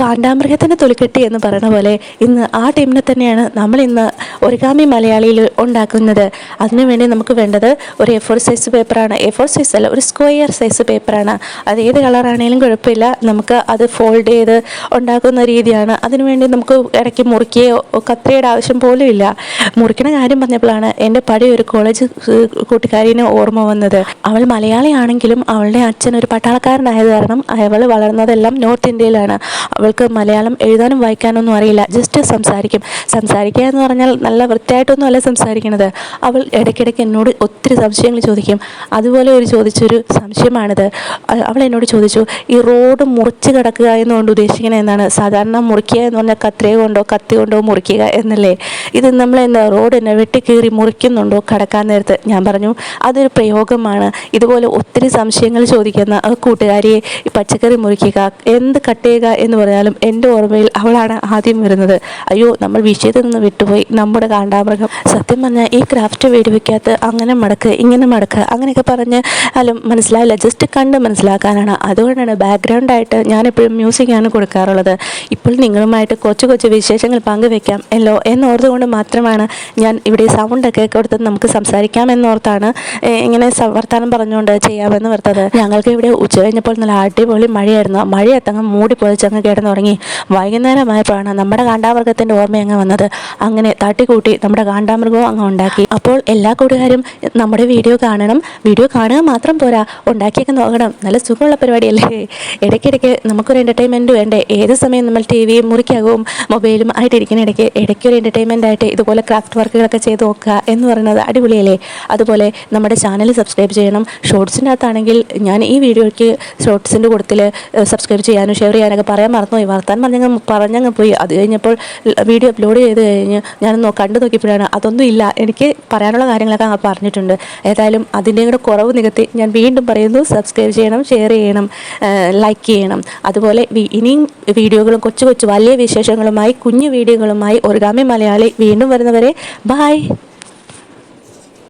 കാണ്ടാമൃഗത്തിന്റെ തൊലിക്കെട്ടി എന്ന് പറയുന്ന പോലെ ഇന്ന് ആ ടീമിനെ തന്നെയാണ് നമ്മൾ ഇന്ന് ഒരിഗാമി മലയാളിയിൽ ഉണ്ടാക്കുന്നത്. അതിനുവേണ്ടി നമുക്ക് വേണ്ടത് ഒരു എ ഫോർ സൈസ് പേപ്പറാണ് എ ഫോർ സൈസ് അല്ല ഒരു സ്ക്വയർ സൈസ് പേപ്പറാണ് അത് ഏത് കളറാണേലും കുഴപ്പമില്ല. നമുക്ക് അത് ഫോൾഡ് ചെയ്ത് ഉണ്ടാക്കുന്ന രീതിയാണ്. അതിനുവേണ്ടി നമുക്ക് ഇടയ്ക്ക് മുറിക്കുകയോ കത്രയുടെ ആവശ്യം പോലും ഇല്ല. മുറിക്കണ കാര്യം പറഞ്ഞപ്പോഴാണ് എന്റെ പഴയ ഒരു കോളേജ് കൂട്ടുകാരിനെ ഓർമ്മ വന്നത്. അവൾ മലയാളിയാണെങ്കിലും അവളുടെ അച്ഛൻ ഒരു പട്ടാളക്കാരനായത് കാരണം അവൾ വളർന്നതെല്ലാം നോർത്ത് ഇന്ത്യയിലാണ്. അവൾക്ക് മലയാളം എഴുതാനും വായിക്കാനൊന്നും അറിയില്ല. ജസ്റ്റ് സംസാരിക്കും. സംസാരിക്കുക എന്ന് പറഞ്ഞാൽ നല്ല വൃത്തിയായിട്ടൊന്നും അല്ല സംസാരിക്കണത്. അവൾ ഇടയ്ക്കിടയ്ക്ക് എന്നോട് ഒത്തിരി സംശയങ്ങൾ ചോദിക്കും. അതുപോലെ ഒരു ചോദിച്ചൊരു സംശയമാണിത്. അവൾ എന്നോട് ചോദിച്ചു ഈ റോഡ് മുറിച്ച് കിടക്കുക എന്നുകൊണ്ട് ഉദ്ദേശിക്കുന്നത് എന്നാണ്. സാധാരണ മുറിക്കുക എന്ന് പറഞ്ഞാൽ കത്രിക കൊണ്ടോ കത്തി കൊണ്ടോ മുറിക്കുക എന്നല്ലേ? ഇത് നമ്മൾ എന്താ റോഡ് എന്നെ വെട്ടിക്കീറി മുറിക്കുന്നുണ്ടോ കിടക്കാൻ നേരത്ത്? ഞാൻ പറഞ്ഞു അതൊരു പ്രയോഗമാണ്. ഇതുപോലെ ഒത്തിരി സംശയങ്ങൾ ചോദിക്കുന്ന ആ കൂട്ടുകാരിയെ ഈ പച്ചക്കറി മുറിക്കുക എന്ത് കട്ട് ചെയ്യുക എന്ന് പറഞ്ഞാലും എന്റെ ഓർമ്മയിൽ അവളാണ് ആദ്യം വരുന്നത്. അയ്യോ നമ്മൾ വിഷയത്തിൽ നിന്ന് വിട്ടുപോയി. നമ്മുടെ കാണ്ടാമൃഗം. സത്യം പറഞ്ഞാൽ ഈ ക്രാഫ്റ്റ് വീഡിയോയ്ക്കകത്ത് അങ്ങനെ മടക്ക് ഇങ്ങനെ മടക്ക് അങ്ങനെയൊക്കെ പറഞ്ഞ് അല്ല മനസ്സിലാവില്ല ജസ്റ്റ് കണ്ട് മനസ്സിലാക്കാനാണ്. അതുകൊണ്ടാണ് ബാക്ക്ഗ്രൗണ്ടായിട്ട് ഞാനെപ്പോഴും മ്യൂസിക്കാണ് കൊടുക്കാറുള്ളത്. ഇപ്പോൾ നിങ്ങളുമായിട്ട് കൊച്ചു കൊച്ചു വിശേഷങ്ങൾ പങ്കുവെക്കാം. എല്ലോ എന്നോർത്തുകൊണ്ട് മാത്രമാണ് ഞാൻ ഇവിടെ സൗണ്ടൊക്കെ കൊടുത്ത് നമുക്ക് സംസാരിക്കാം എന്നോർത്താണ് ഇങ്ങനെ വർത്തമാനം പറഞ്ഞുകൊണ്ട് ചെയ്യാമെന്ന് വെറുത്തത് ഞങ്ങൾക്ക് ഇവിടെ ഉച്ച കഴിഞ്ഞപ്പോൾ നല്ല അടിപൊളി മഴയായിരുന്നു. മഴ എത്തങ്ങ് മൂടി പൊതിച്ചങ്ങ് കിടന്നുറങ്ങി. വൈകുന്നേരമായപ്പോഴാണ് നമ്മുടെ കാണ്ടാമൃഗത്തിന്റെ ഓർമ്മ അങ്ങ് വന്നത്. അങ്ങനെ തട്ടിക്കൂട്ടി നമ്മുടെ കാണ്ടാമൃഗവും അങ്ങ് ഉണ്ടാക്കി. അപ്പോൾ എല്ലാ കൂട്ടുകാരും നമ്മുടെ വീഡിയോ കാണണം. വീഡിയോ കാണുക മാത്രം പോരാ. ഉണ്ടാക്കിയൊക്കെ നോക്കണം. നല്ല സുഖമുള്ള പരിപാടിയല്ലേ? ഇടയ്ക്കിടയ്ക്ക് നമുക്കൊരു എന്റർടൈൻമെന്റ് വേണ്ടേ? ഏത് സമയം നമ്മൾ ടി വിയും മുറിക്കകവും മൊബൈലും ആയിട്ടിരിക്കുന്ന ഇടയ്ക്ക് ഇടയ്ക്കൊരു എന്റർടൈൻമെന്റ് ആയിട്ട് ഇതുപോലെ ക്രാഫ്റ്റ് വർക്കുകളൊക്കെ ചെയ്ത് നോക്കുക എന്ന് പറയുന്നത് അടിപൊളിയല്ലേ? അതുപോലെ നമ്മുടെ ചാനൽ സബ്സ്ക്രൈബ് ചെയ്യണം. ഷോർട്സിന്റെ അകത്താണെങ്കിൽ ഞാൻ ഈ വീഡിയോയ്ക്ക് ഷോർട്സിന്റെ കൂട്ടത്തിൽ സബ്സ്ക്രൈബ് ചെയ്യാനും ഷെയർ ചെയ്യാനൊക്കെ പറയാൻ മറന്നുപോയി. വർത്താൻ പറഞ്ഞങ്ങ് പറഞ്ഞങ്ങ് പോയി. അത് കഴിഞ്ഞപ്പോൾ വീഡിയോ അപ്ലോഡ് ചെയ്ത് കഴിഞ്ഞ് ഞാനൊന്ന് കണ്ടു നോക്കിയപ്പോഴാണ് അതൊന്നും ഇല്ല. എനിക്ക് പറയാനുള്ള കാര്യങ്ങളൊക്കെ അങ്ങ് പറഞ്ഞിട്ടുണ്ട്. ഏതായാലും അതിന്റെ കൂടെ കുറവ് നികത്തി ഞാൻ വീണ്ടും പറയുന്നു സബ്സ്ക്രൈബ് ചെയ്യണം ഷെയർ ചെയ്യണം ലൈക്ക് ചെയ്യണം. അതുപോലെ ഇനിയും വീഡിയോകളും കൊച്ചു കൊച്ചു വലിയ വിശേഷങ്ങളുമായി കുഞ്ഞു വീഡിയോകളുമായി ഒരുഗാമി മലയാളി വീണ്ടും വരുന്നവരെ ബായ്